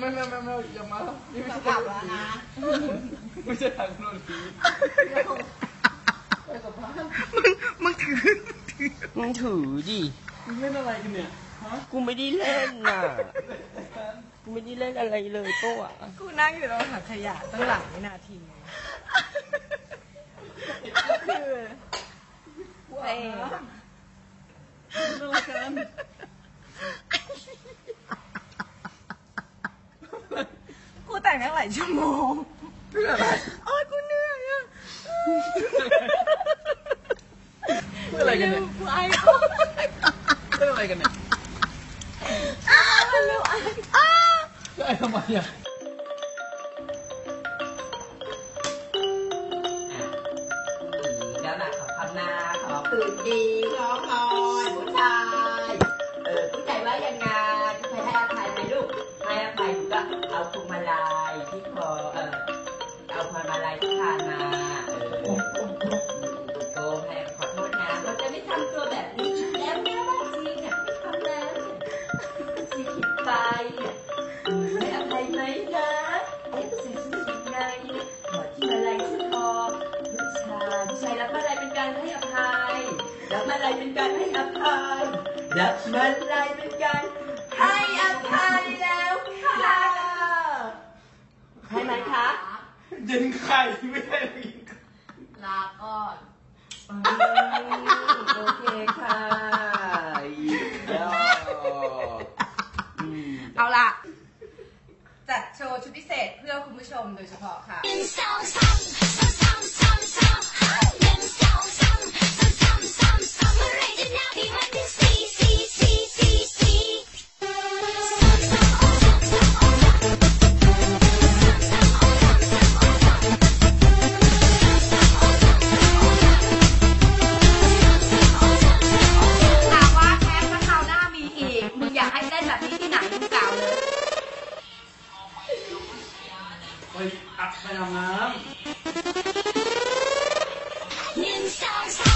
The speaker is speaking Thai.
ไม่ไม่ไม่ไม่อย่ามานี่ไม่จะใช่กลับแล้วนะไม่ใช่ทางโน้นทีไปสัมภาษณ์มึงถือถือมึงถือดิ มึงเล่นอะไรกันเนี่ยฮะกูไม่ได้เล่นน่ะ กูไม่ได้เล่นอะไรเลยโต้อะกูนั่งอยู่ตรงถังขยะตั้งหลังวินาทีคือเอ๊ะเล่นอะไรกัน กูแต่งตั้งหลายชั่วโมงเพื่ออะไรโอ้ยกูเหนื่อยอะเพื่ออะไรกันเนี่ยกูไอ้เพื่ออะไรกันเนี่ยเร็วไอ้ได้ทำไมอะแล้วนะขอคำนาขอคืนดีร้องลอยผู้ชายเออผู้ชายว่ายังไงผู้ชายให้อภัยไหมลูกให้อภัยหนูก็เอาพวงมาลัย การให้อภัยรับอะไรเป็นการให้อภัยรับอะไรเป็นการให้อภัยแล้วค่ะให้ไหมคะยิงไข่ไม่ได้ยิงไข่ลาก่อนอืมโอเคค่ะยอดอืมเอาล่ะ จัดโชว์ชุดพิเศษเพื่อคุณผู้ชมโดยเฉพาะค่ะ ไปอักไปอาบน้ำ Nhân sao sao